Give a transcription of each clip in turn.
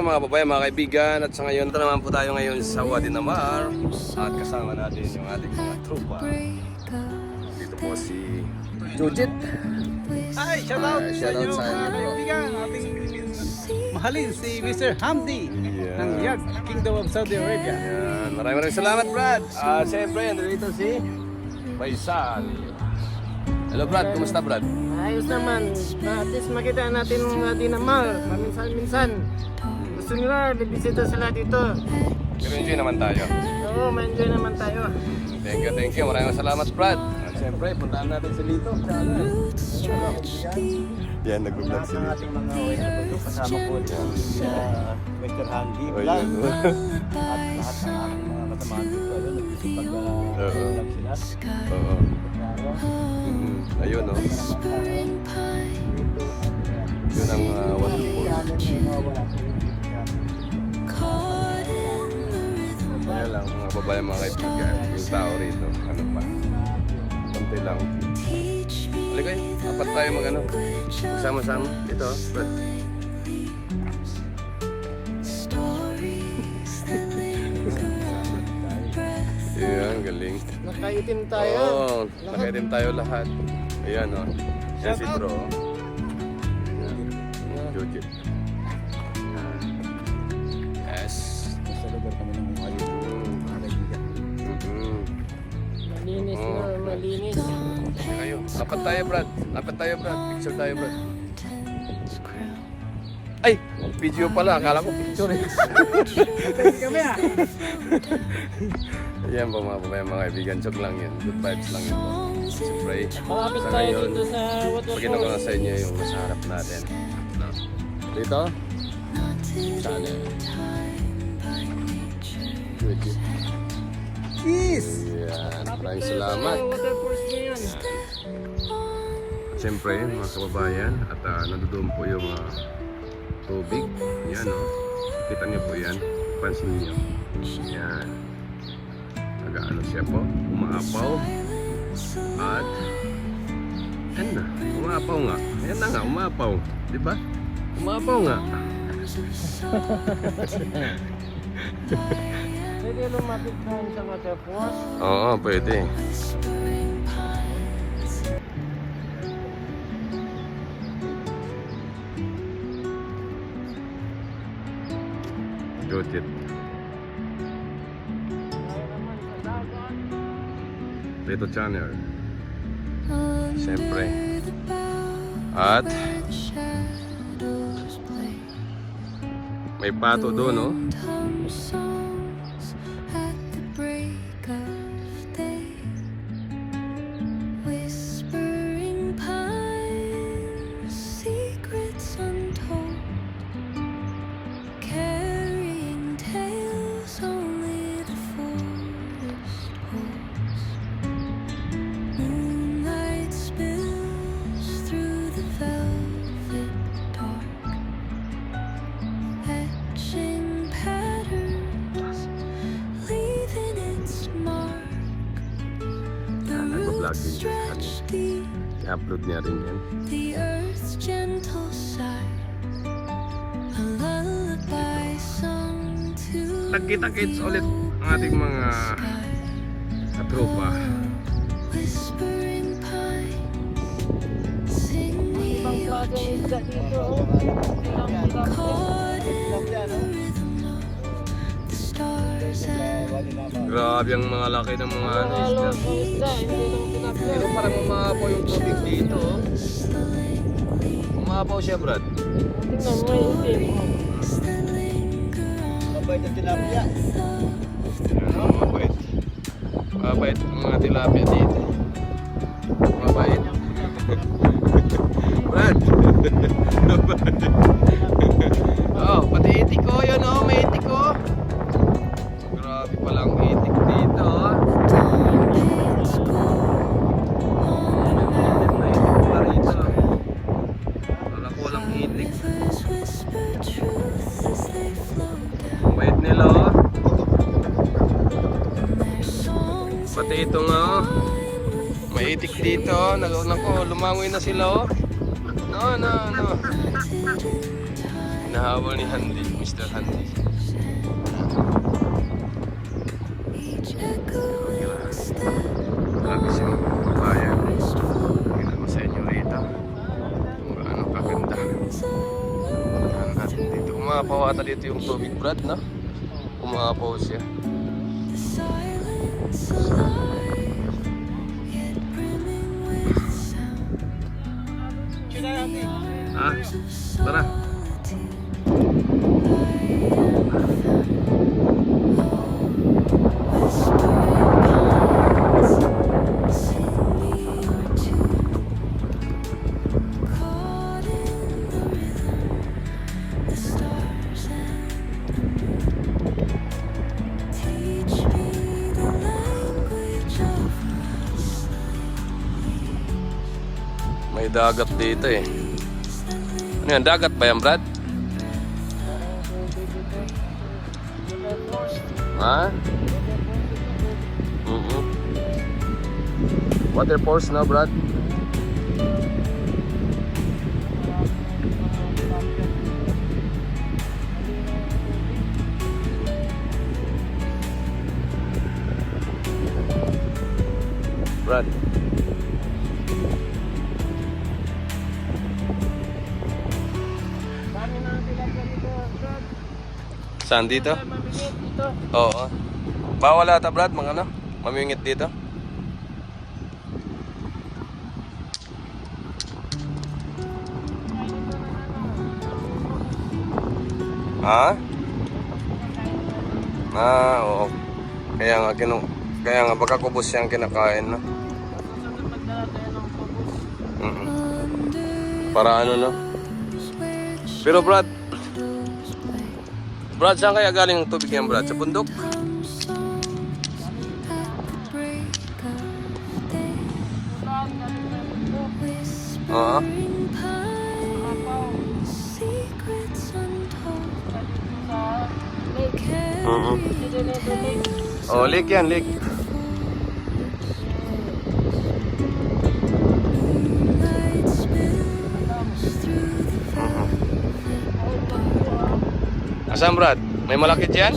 po mga babae, mga kaibigan At sa ngayon, ito naman po tayo ngayon sa Wadi Namar At kasama natin yung ating mga tropa Dito po si Jujit Ay, shout out sa shout out inyo sa mga inyo. kaibigan. Ating mahalin si Mr. Hamdi Yeah. ng Yag Kingdom of Saudi Arabia. Ayan, maraming maraming salamat Brad At siyempre, nandito si Faisal Hello Brad, kumusta Brad? Ayos naman. At least makita natin mga dinamal. Paminsan-minsan. Gusto nila, bibisita sila dito. Pero enjoy naman tayo Oo, ma-enjoy naman tayo. Thank you, thank you. Maraming salamat, Brad. At siyempre, puntaan natin si Lito. Yan, nag-vlog si Lito. ating mga OFW kasama po dyan sa Mr. Hamdi Oh, Vlog. At lahat ng aking mga kasamahan dito. Ayun, nagsisipag uh, Oo. vlog sila. Oo. Ayun, no? Yun ang uh, waterfall. Kaya lang, mga babae, mga kaibigan, yung tao rito, ano pa, konti lang. Halika apat tayo mag ano, magsama-sama. Ito, Brad. Yan, galing. Nakaitim tayo. Oo, nakaitim tayo lahat. Ayan, oh. Yan si bro. Yan. Jujit. Lapat tayo, Brad. Lapat tayo, Brad. Picture tayo, Brad. Ay! Video pala. Akala ko picture eh. Kami ah! Ayan po mga babae, mga kaibigan. Joke lang yun. Good vibes lang yun po. Siyempre, sa ngayon, Pakita ko na sa inyo yung nasa harap natin. No? Dito? Eh? Good. Cheese! Yan. Maraming salamat. Sa waterfalls ngayon. Siyempre, mga kababayan, at uh, nandoon po yung ah, tubig. Yan, no? Kita niyo po yan. Pansin niyo. Yan. Nag-ano siya po. Umaapaw. At, yan na. Umaapaw nga. Yan na nga, umaapaw. Di ba? Umaapaw nga. Pwede lumapit tayo sa waterfalls. Oo, pwede. Dagat. Dito channel. Siyempre. At may pato doon, no? I-upload niya rin yan. the earth's gentle sigh, a lullaby sung to Nagkita-kits ulit ang ating mga katropa. Whispering pine, sing me your oh. caught in the Grabe ang mga laki ng mga ano, isda. Pero parang umapaw yung tubig dito. oh. Umapaw siya, Brad. Tingnan mo, linger on Mabait ang tilapia. Ano, mabait. Mabait ang mga tilapia dito. Mabait. Brad! oh. Nalo ko, lumangoy na sila oh. No, no, no. Hinahabol ni Handy, Mr. Handy. Grabe si bayan. Tingnan mo sa inyo rito. Kung gaano kaganda. Tingnan natin dito. Umapaw ata dito yung tubig, Brad, no? Umapaw siya. the silence alive Ah, tara. Caught dito eh. Ano yan, dagat ba yan, Brad? Ha? Mm Water force na, Brad? Brad. Saan dito? Mamingit dito. Oo. Bawal ata, Brad, mga ano? Mamingit dito? Ha? Ah, oo. Kaya nga, kinu kaya nga, baka kubos siyang kinakain, no? Para ano, no? Pero, Brad. Brad, saan kaya galing ang tubig yan, Brad? Sa bundok? Come songs at the break of day. Oo. Whispering pine, secrets untold. Oo. Carry Oh, lake yan, lake. Asan, Brad? May malaki dyan?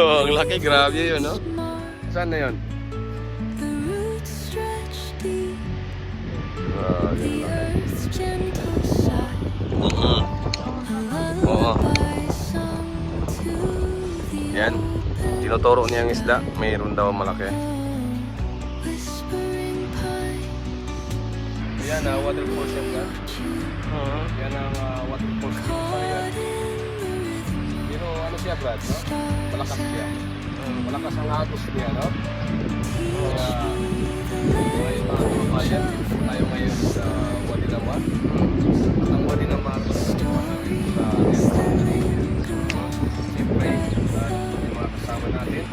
Oo, ang laki. Grabe yun, no? Saan na yun? To the Yan. Tinuturo niya ang isda. Mayroon daw malaki. whispering pine. Yan, uh, waterfalls yan, Brad. Yan ang uh, dito sa Riyadh. Pero ano siya, Brad, no? Malakas siya. Malakas ang agos niya, no? Kaya, may mga kababayan, tayo ngayon sa Wadi Namar. At ang Wadi Namar, sa Siyempre, uh, yung mga kasama natin.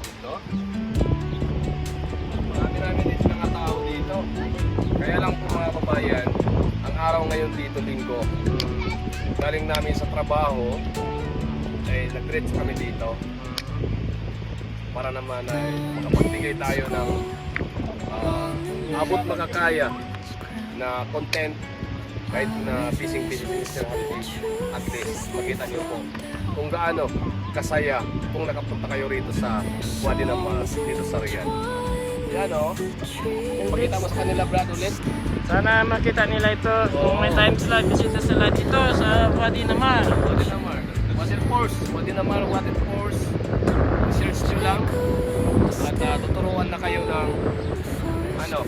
Ito. Marami-rami din mga tao dito. Kaya lang po mga kababayan, araw ngayon dito linggo. Galing namin sa trabaho, ay nag-reach kami dito. Para naman ay makapagbigay tayo ng ah, abot makakaya na content kahit na fishing fishing fishing holiday at least makita niyo po kung gaano kasaya kung nakapunta kayo rito sa Wadi Namas dito sa Riyadh. Yan o. Pakita mo sa kanila Brad ulit. Sana makita nila ito. Kung may time sila, bisita sila dito sa Wadi Namar. Wadi Namar. Water Force. Wadi Namar Water Force. Search nyo lang. At ah, tuturuan na kayo ng ano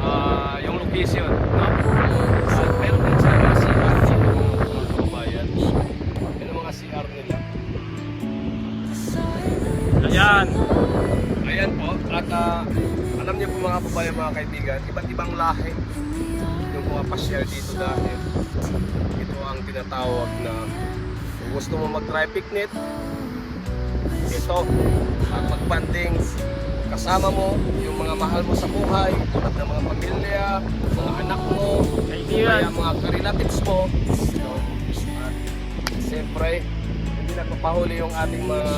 ah yung location. No? Kaibigan, iba't ibang lahi. Yung mga pasyal dito dahil ito ang tinatawag na kung gusto mo mag-try picnic, ito, at mag-banding, kasama mo yung mga mahal mo sa buhay, tulad ng mga pamilya, mga anak mo, kaya mga relatives mo. At siyempre, hindi nagpapahuli yung ating mga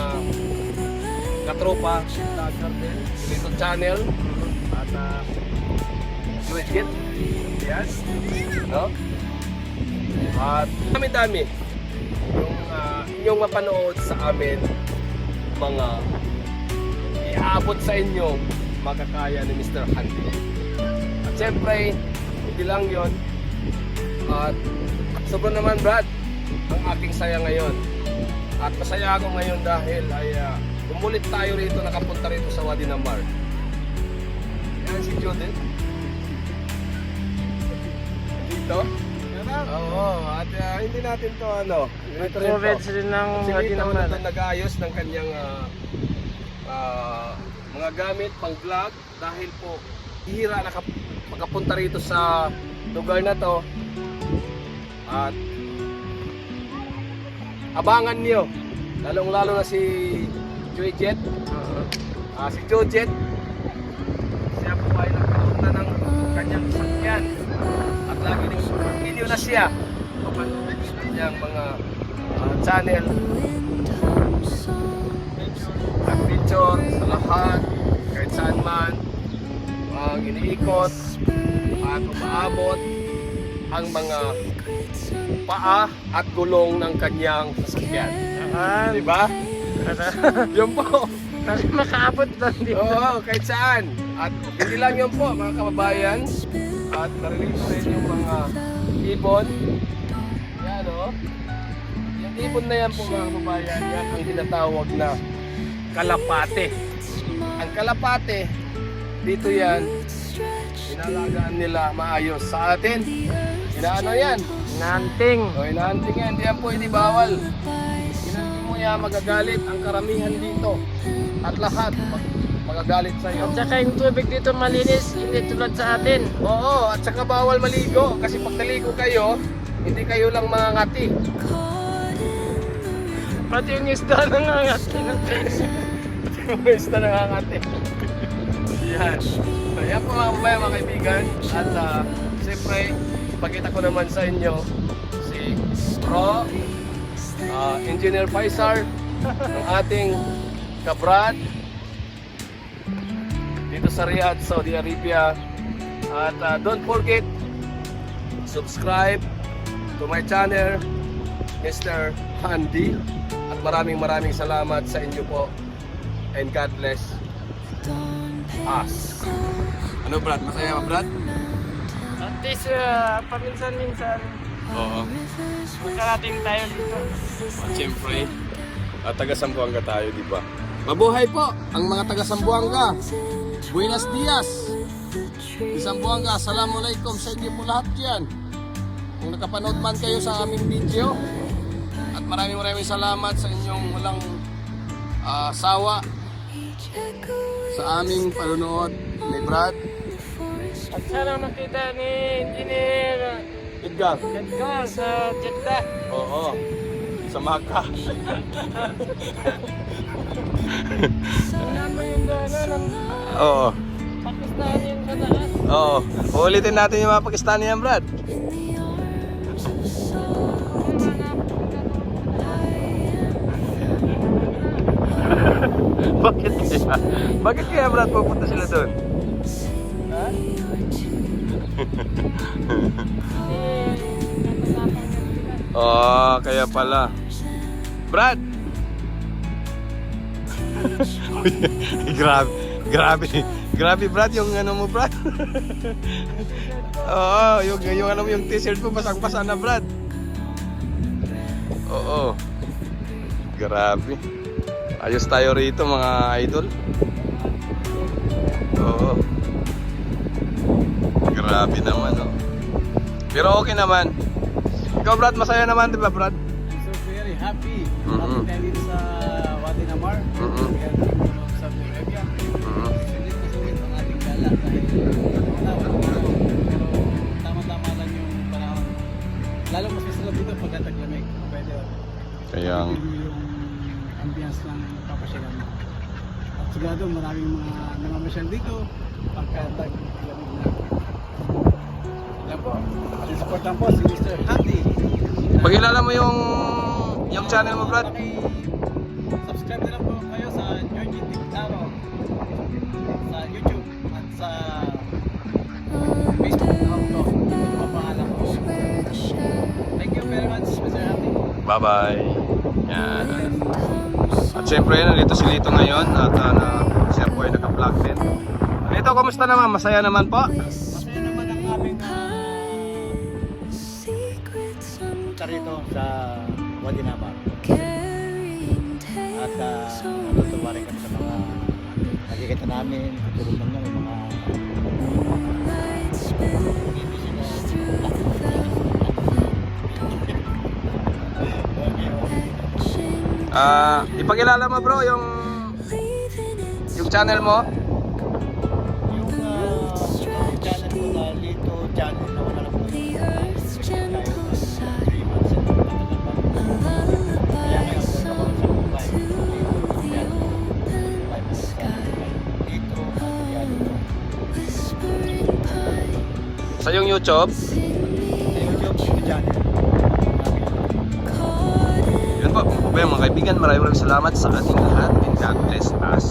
katropa, vlogger din, dito channel, at uh, Juwit Yan. No? At dami-dami yung uh, inyong mapanood sa amin mga iaabot sa inyo makakaya ni Mr. Handy. At syempre, hindi lang yon At sobrang naman Brad, ang aking saya ngayon. At masaya ako ngayon dahil ay uh, umulit tayo rito, nakapunta rito sa Wadi Namar. Yan si Judith. Dito? Oo, at uh, hindi natin to ano. Ito rin to. Ng Si Wadi Lito Namal. na nag-aayos ng kanyang ah, ah, mga gamit pang vlog dahil po hihira na makapunta rito sa lugar na to at abangan niyo lalong lalo na si Joy Jet Ah, si Joy Jet siya po ay nagkaroon na ng kanyang sakyan lagi din continue na siya sa kanyang mga ah, channel at picture sa lahat kahit saan man ang iniikot at umaabot ang mga paa at gulong ng kanyang sasakyan. Di ba? Yun po. Makaabot lang dito. Oo, kahit saan. At hindi lang yun po, mga kababayan. At narinig ko rin yung mga ibon. Yan o. Yung ibon na yan po mga kababayan, yan ang tinatawag na kalapate. Ang kalapate, dito yan, inalagaan nila maayos sa atin. Inaano yan? Nanting. O inaanting yan, hindi yan po hindi bawal. Inanting mo yan, magagalit ang karamihan dito. At lahat, magagalit sa iyo. At saka yung tubig dito malinis, hindi tulad sa atin. Oo, at saka bawal maligo kasi pag naligo kayo, hindi kayo lang mangangati. Pati yung isda nangangat. Yung isda nangangati. Yan. Yan po mga kababayan, mga kaibigan. At uh, siyempre, ipakita ko naman sa inyo si Pro, uh, Engineer Faisal, ng ating kabrad dito sa Riyadh, Saudi Arabia. At uh, don't forget, subscribe to my channel, Mr. Handy. At maraming maraming salamat sa inyo po. And God bless us. Ano Brad? Masaya ba Brad? At least, uh, paminsan-minsan, Oo. makarating tayo dito. At siyempre, at taga Sambuanga tayo, di ba? Mabuhay po ang mga taga Sambuanga. Buenos dias. Di Sambuanga, assalamualaikum sa inyo po lahat yan. Kung nakapanood man kayo sa aming video. At maraming maraming salamat sa inyong walang ah, sawa sa aming panunood ni Brad. At sana makita ni Engineer Edgar. Edgar sa Jeddah. Oo. Sa Maka. Tingnan mo yung daanan Oo. Pakistan yung sa taas. Oo. Uulitin natin yung mga Pakistani yan, Brad. Bakit kaya? Bakit kaya, Brad, pupunta sila doon? Ha? Oo, kaya pala. Brad! Grabe, grabe, grabe Brad, yung ano mo Brad. Oo, yung, yung ano mo, yung t-shirt mo basang-basa na Brad. Oo. Grabe. Ayos tayo rito mga idol. Oo. Grabe naman, oh. Pero okay naman. Ikaw Brad, masaya naman, di ba Brad? So very happy. Happy tayo dito sa Wadi Namar. Mhm. Kaya dito sa Saudi Arabia. Mhm. Sulit na sulit ang ating gala dahil tama-tama lang yung panahon. Lalo mas masarap dito pagka taglamig. Pwede Kaya, yung ambience ng papasyalan mo. At sigurado maraming mga namamasyal dito pagka. Ating supportan po si Mr. Handy. pagkilala mo yung yung channel mo Brad? Subscribe na lang po kayo sa Georgie Tictaro sa YouTube at sa Facebook na ako. Pangalan ko. Thank you. Bye-bye. Yan. At syempre, nandito si Lito ngayon at uh, siya po ay naka-vlog din. Lito, kumusta naman? Masaya naman po? Sa Wadi Nabar. carrying At uh, natutuwa rin kami sa mga nakikita namin, tutulungan nyo yung mga Ah, ipakilala mo bro yung yung channel mo. Sa yung YouTube. Sa YouTube, channel. Yun po, mga mga kaibigan, maraming maraming salamat sa ating lahat and God bless us.